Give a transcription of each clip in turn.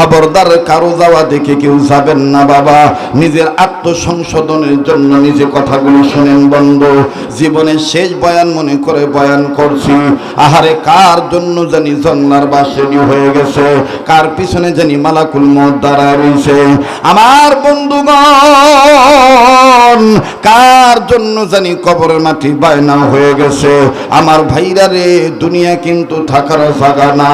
খবরদার কারও যাওয়া দেখে কেউ যাবেন না বাবা। নিজের আত্মসংশোধনের জন্য নিজে কথাগুলো শোনেন বন্ধ। জীবনের শেষ বয়ান মনে করে বয়ান করছি। আহারে, কার জন্য জানি জন্নার বাসেনি হয়ে গেছে? কার পিছনে জানি মালাকুল মত দাঁড়ায় রয়েছে আমার বন্ধুগণ, কার জন্য জানি কবরের মাটি বায়না হয়ে গেছে? আমার ভাইরা রে, দুনিয়া কিন্তু থাকার জায়গা না।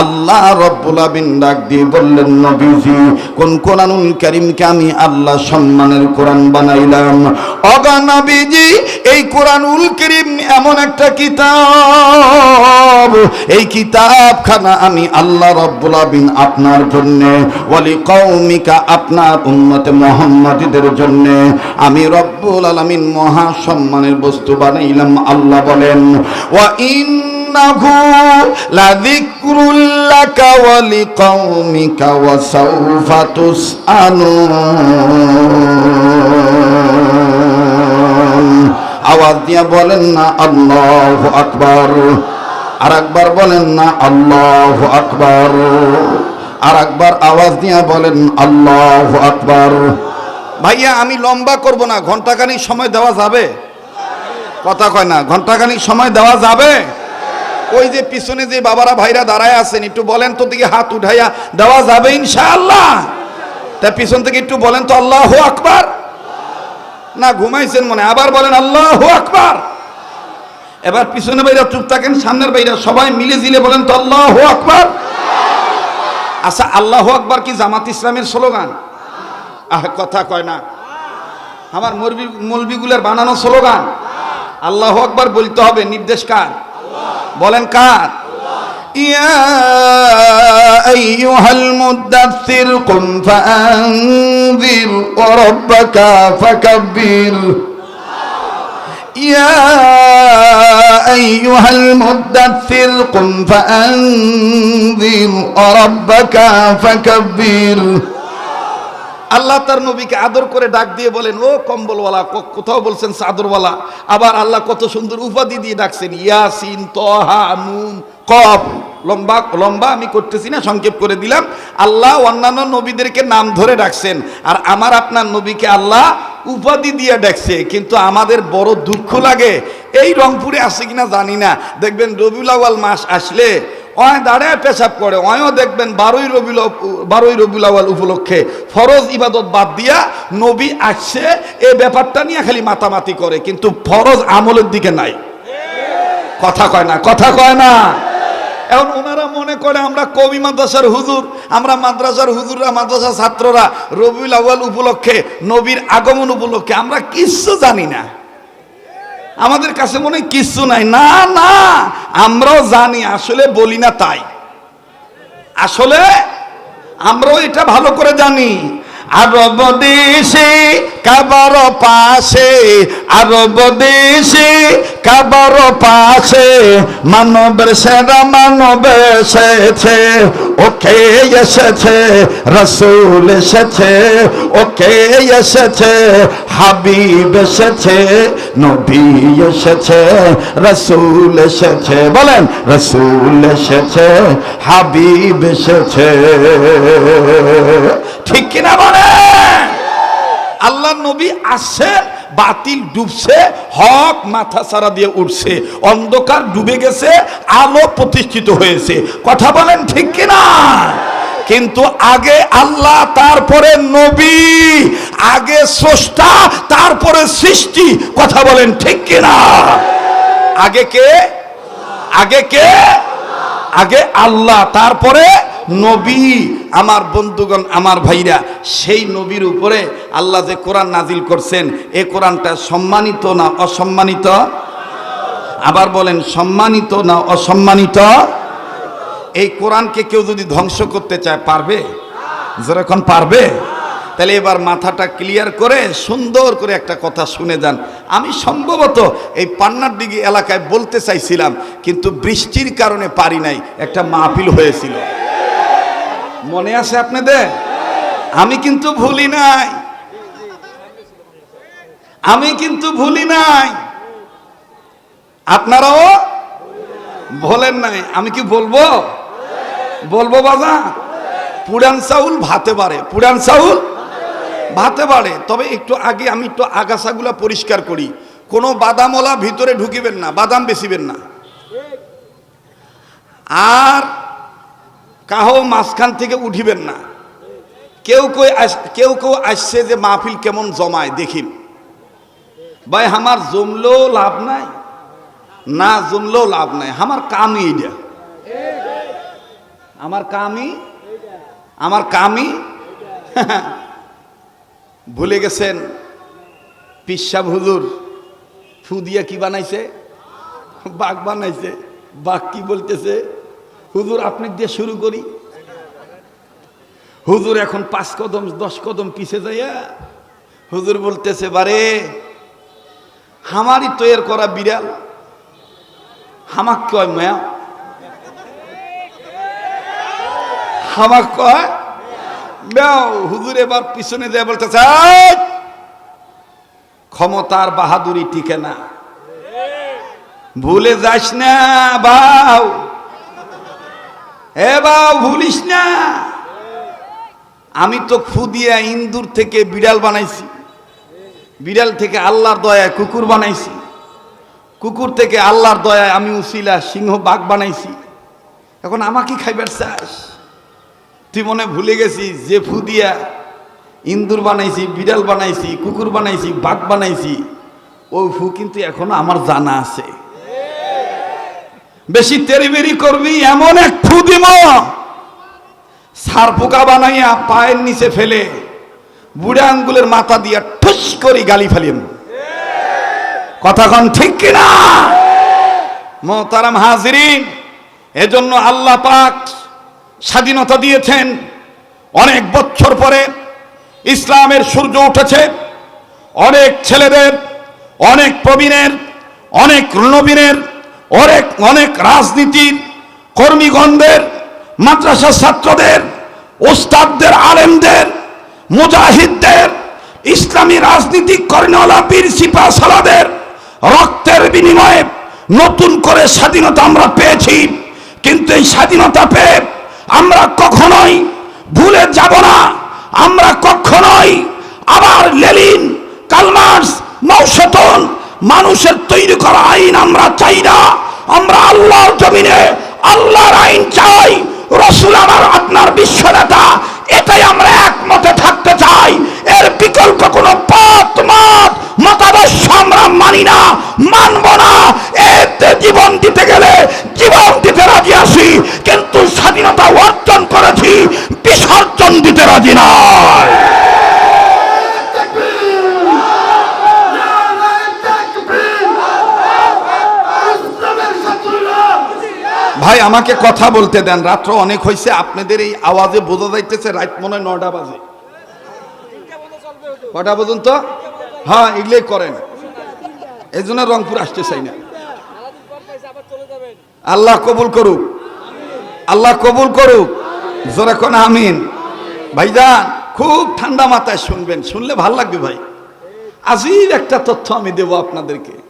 আল্লাহ রব্বুল আমিন ডাক দিয়ে বললেন, নবীজি, কোন কোরআনুল কারীমকে আমি আল্লাহ সম্মানের কোরআন বানাইলাম? অগা নবীজি, এই কোরআনুল কারীম এমন একটা কিতাব। এই কিতাবখানা আমি আল্লাহ রব্বুল আমিন আপনার জন্য, ওয়ালি কওমিকা আপনার উম্মতে মুহাম্মাদীদের জন্য, আমি রব্বুল আলামিন মহা সম্মানের বস্তু বানাইলাম। আল্লাহ বলেন, ওয়া ইন্নাহু লাকা ওয়া লিকাওমিকা ওয়া সাওফা তুসআলুন আওয়াজ দিয়া বলেন না, আল্লাহু আকবার। আর একবার বলেন না, আল্লাহু আকবার। আর একবার আওয়াজ দিয়া বলেন, আল্লাহু আকবার। ভাইয়া, আমি লম্বা করব না, ঘন্টাখানিক সময় দেওয়া যাবে? কথা কয় না, ঘন্টাখানিক সময় দেওয়া যাবে? ওই যে পিছনে যে বাবারা ভাইরা দাঁড়ায় আছেন, একটু বলেন তো দিকে হাত উঠাইয়া দেওয়া যাবে ইনশাআল্লাহ। তা পিছন থেকে একটু বলেন তো আল্লাহ আকবার। না, ঘুমাইছেন মনে আবার বলেন আল্লাহ আকবার। এবার পিছনে বাইরা চুপ থাকেন, সামনের বাইরা সবাই মিলে জিলে বলেন তো আল্লাহ আকবার। আচ্ছা আল্লাহ আকবার কি জামাত ইসলামের স্লোগান? আহ, কথা কয় না। আমার মরবি মলবিগুলোর বানানো স্লোগান। আল্লাহ আকবার বলতে হবে, নির্দেশ কার? বলেন কার يا أيها المدثر قم فأنذر وربك فكبر يا أيها المدثر قم فأنذر وربك فكبر আল্লাহ তার নবীকে আদর করে ডাক দিয়ে বলেন, ও কম্বলওয়ালা কোথাও বলছেন চাদরওয়ালা আবার আল্লাহ কত সুন্দর উপাধি দিয়ে ডাকছেন, ইয়াসিন, তহা, নুন, কফ। লম্বা লম্বা আমি করতেছি না, সংক্ষেপ করে দিলাম। আল্লাহ অন্যান্য নবীদেরকে নাম ধরে ডাকছেন, আর আমার আপনার নবীকে আল্লাহ উপাধি দিয়ে ডাকছে, কিন্তু আমাদের বড় দুঃখ লাগে। এই রংপুরে আছে কিনা জানি না। দেখবেন রবিউল আউয়াল মাস আসলে অয় দাঁড়ায় পেশাব করে, অয়ও দেখবেন বারোই রবিউল বারোই রবিউল আউয়াল উপলক্ষে ফরজ ইবাদত বাদ দিয়া নবী আসছে, এ ব্যাপারটা নিয়ে খালি মাতামাতি করে, কিন্তু ফরজ আমলের দিকে নাই। কথা কয় না, কথা কয় না। এখন ওনারা মনে করে আমরা কবি মাদ্রাসার হুজুর, আমরা মাদ্রাসার হুজুররা, মাদ্রাসার ছাত্ররা রবিউল আউয়াল উপলক্ষে, নবীর আগমন উপলক্ষে, আমরা কিচ্ছু জানি না। আমাদের কাছে মনে কিচ্ছু নাই। না না, আমরাও জানি, আসলে বলি না তাই। আসলে আমরাও এটা ভালো করে জানি। আরব দেশে কাবার পাশে, আরব দেশে কাবার পাশে মানবের সেরা মানব এসেছে। ওকে এসেছে, রসুল এসেছে, ওকে এসেছে, হাবিব এসেছে, নবী এসেছে, রসুল এসেছে, বলেন, রসুল এসেছে, হাবিব এসেছে। ঠিক কিনা বলেন? আল্লাহ নবী আসছে বাতিল ডুবছে, হক মাথা সারা দিয়ে উঠছে অন্ধকার ডুবে গেছে, আলো প্রতিষ্ঠিত হয়েছে। কথা বলেন ঠিক কিনা? কিন্তু আগে আল্লাহ, তারপরে নবী, আগে স্রষ্টা, তারপরে সৃষ্টি, কথা বলেন ঠিক কিনা? আগে কে? আগে কে? আগে আল্লাহ, তারপরে নবী, আমার বন্ধুগণ, আমার ভাইরা, সেই নবীর উপরে আল্লাহ যে কোরআন নাজিল করছেন, এ কোরআনটা সম্মানিত না অসম্মানিত? আবার বলেন, সম্মানিত না অসম্মানিত? এই কোরআনকে কেউ যদি ধ্বংস করতে চায়, পারবে? যেরকম পারবে? তাহলে এবার মাথাটা ক্লিয়ার করে, সুন্দর করে একটা কথা শুনে যান। আমি সম্ভবত এই পান্নার দিঘি এলাকায় বলতে চাইছিলাম, কিন্তু বৃষ্টির কারণে পারি নাই, একটা মাহফিল হয়েছিল। মনে আছে আপনাদের? আমি কিন্তু ভুলি নাই। আমি কিন্তু ভুলি নাই। আপনারাও বলেন নাই। আমি কি বলব? বলব বাবা পুরান চাউল ভাতে বাড়ে। পুরান চাউল ভাতে বাড়ে। তবে একটু আগে আমি একটু আগাছাগুলা পরিষ্কার করি। কোনো বাদামওয়ালা ভিতরে ঢুকিবেন না, বাদাম বেচিবেন না। আর কাহো মাঝখান থেকে উঠিবেন না। কেউ কেউ কেউ কেউ আসছে যে মাহফিল কেমন জমায়, দেখিন। ভাই, আমার জমলেও লাভ নাই, না জমলেও লাভ নাই। আমার কামই এটা আমার কামই আমার কামই। ভুলে গেছেন, পিসা হুজুর ফু দিয়া কি বানাইছে? বাঘ বানাইছে, বাঘ কি বলতেছে? হুজুর, আপনি দিয়ে শুরু করি। হুজুর, এখন পাঁচ কদম, দশ কদম পিছে যাইয়া হুজুর বলতেছে, বারে হামারই তৈরি করা বিড়াল। হামাক কয়, মায়া? হামাক কয় ব্যাও হুজুর এবার পিছনে যায় বলতেছে, "এই! ক্ষমতার বাহাদুরি টিকে না। ভুলে যাস না, বাউ। এ বাউ ভুলিস না। আমি তো খুদিয়া ইন্দুর থেকে বিড়াল বানাইছি। বিড়াল থেকে আল্লাহর দয়ায় কুকুর বানাইছি। কুকুর থেকে আল্লাহর দয়ায় আমি উসিলা সিংহ বাঘ বানাইছি। এখন আমাকে খাইবার চাস? তুই মনে ভুলে গেছিস যে ফুদিয়া ইন্দুর বানাইছি, বিড়াল বানাইছি, কুকুর বানাইছি, বাঘ বানাইছি? ওই ফু কিন্তু এখনও আমার জানা আছে। বেশি তেরিবেরি করবি, এমন এক ফু দিব সার পোকা বানাইয়া পায়ের নিচে ফেলে, বুড়া আঙ্গুলের মাথা দিয়া ঠুস করি গালি ফেলিম কথা কন ঠিক কিনা? মোহতারাম হাজিরিন, এজন্য আল্লাহ পাক স্বাধীনতা দিয়েছেন। অনেক বছর পরে ইসলামের সূর্য উঠেছে। অনেক ছেলেদের, অনেক প্রবীণের, অনেক নবীনের অনেক অনেক রাজনীতির কর্মীগণদের মাদ্রাসা ছাত্রদের, ওস্তাদদের, আলেমদের, মুজাহিদদের, ইসলামী রাজনীতিক কর্ণওয়ালা বীর সিপা, সালাদের রক্তের বিনিময়ে নতুন করে স্বাধীনতা আমরা পেয়েছি। কিন্তু এই স্বাধীনতা পেয়ে আমরা কখনোই ভুলে যাব না। আমরা কখনোই আবার লেলিন কালমার্স মৌসতন মানুষের তৈরি করা আইন আমরা চাই না। আমরা আল্লাহর জমিনে আল্লাহর আইন চাই। রসুল আমার আপনার বিশ্ব নেতা, এটাই আমরা একমতে থাকতে চাই। এর বিকল্প কোনো পথ মত মতাদর্শ আমরা মানি না মানব না এতে জীবন দিতে গেলে জীবন দিতে রাজি আছি কিন্তু স্বাধীনতা অর্জন করেছি বিসর্জন দিতে রাজি নয় ভাই, আমাকে কথা বলতে দেন। রাত্র অনেক হয়েছে আপনাদের এই আওয়াজে বোঝা যাইতেছে রাত মনে হয় নটা বাজে। কটা পর্যন্ত? হ্যাঁ এগুলোই করেন। এই জন্য রংপুর আসতে চাই না। আল্লাহ কবুল করুক। আল্লাহ কবুল করুক। জোরে কোন আমিন। ভাইজান, খুব ঠান্ডা মাথায় শুনবেন। শুনলে ভালো লাগবে ভাই। আজিব একটা তথ্য আমি দেব আপনাদেরকে।